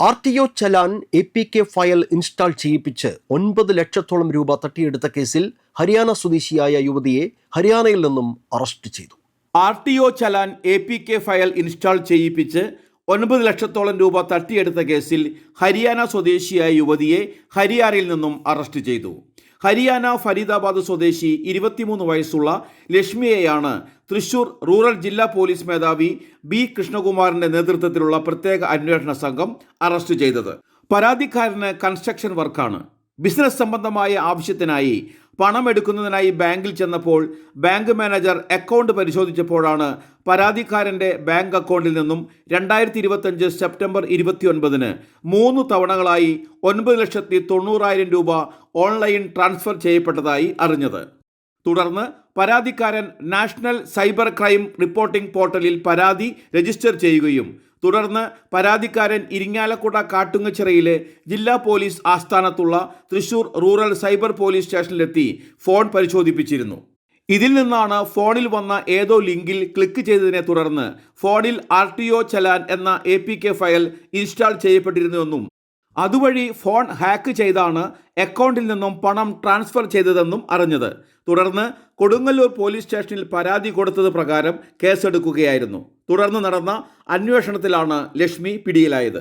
R T O challan A P K file install ചെയ്യിപ്പിച്ച് ഒൻപത് ലക്ഷത്തോളം രൂപ തട്ടിയെടുത്ത കേസിൽ ഹരിയാന സ്വദേശിയായ യുവതിയെ ഹരിയാനയിൽ നിന്നും അറസ്റ്റ് ചെയ്തു. R T O challan A P K file install ചെയ്യിപ്പിച്ച് ഒൻപത് ലക്ഷത്തോളം രൂപ തട്ടിയെടുത്ത കേസിൽ ഹരിയാന സ്വദേശിയായ യുവതിയെ ഹരിയാനയിൽ നിന്നും അറസ്റ്റ് ചെയ്തു. ഹരിയാന ഫരീദാബാദ് സ്വദേശി ഇരുപത്തിമൂന്ന് വയസ്സുള്ള ലക്ഷ്മിയെയാണ് തൃശൂർ റൂറൽ ജില്ലാ പോലീസ് മേധാവി ബി കൃഷ്ണകുമാറിന്റെ നേതൃത്വത്തിലുള്ള പ്രത്യേക അന്വേഷണ സംഘം അറസ്റ്റ് ചെയ്തത്. പരാതിക്കാരന് കൺസ്ട്രക്ഷൻ വർക്കാണ്. ബിസിനസ് സംബന്ധമായ ആവശ്യത്തിനായി പണം എടുക്കുന്നതിനായി ബാങ്കിൽ ചെന്നപ്പോൾ ബാങ്ക് മാനേജർ അക്കൗണ്ട് പരിശോധിച്ചപ്പോഴാണ് പരാതിക്കാരന്റെ ബാങ്ക് അക്കൗണ്ടിൽ നിന്നും രണ്ടായിരത്തി ഇരുപത്തഞ്ച് സെപ്റ്റംബർ ഇരുപത്തിയൊൻപതിന് മൂന്ന് തവണകളായി ഒൻപത് ലക്ഷത്തി തൊണ്ണൂറായിരം രൂപ ഓൺലൈൻ ട്രാൻസ്ഫർ ചെയ്യപ്പെട്ടതായി അറിഞ്ഞത്. തുടർന്ന് പരാതിക്കാരൻ നാഷണൽ സൈബർ ക്രൈം റിപ്പോർട്ടിംഗ് പോർട്ടലിൽ പരാതി രജിസ്റ്റർ ചെയ്യുകയും തുടർന്ന് പരാതിക്കാരൻ ഇരിങ്ങാലക്കുട കാട്ടുങ്ങച്ചിറയിലെ ജില്ലാ പോലീസ് ആസ്ഥാനത്തുള്ള തൃശൂർ റൂറൽ സൈബർ പോലീസ് സ്റ്റേഷനിലെത്തി ഫോൺ പരിശോധിപ്പിച്ചിരുന്നു. ഇതിൽ നിന്നാണ് ഫോണിൽ വന്ന ഏതോ ലിങ്കിൽ ക്ലിക്ക് ചെയ്തതിനെ തുടർന്ന് ഫോണിൽ ആർ ടി ഒ ചലാൻ എന്ന A P K file install ചെയ്യപ്പെട്ടിരുന്നുവെന്നും അതുവഴി ഫോൺ ഹാക്ക് ചെയ്താണ് അക്കൗണ്ടിൽ നിന്നും പണം ട്രാൻസ്ഫർ ചെയ്തതെന്നും അറിഞ്ഞത്. തുടർന്ന് കൊടുങ്ങല്ലൂർ പോലീസ് സ്റ്റേഷനിൽ പരാതി കൊടുത്തത് പ്രകാരം കേസെടുക്കുകയായിരുന്നു. തുടർന്ന് നടന്ന അന്വേഷണത്തിലാണ് ലക്ഷ്മി പിടിയിലായത്.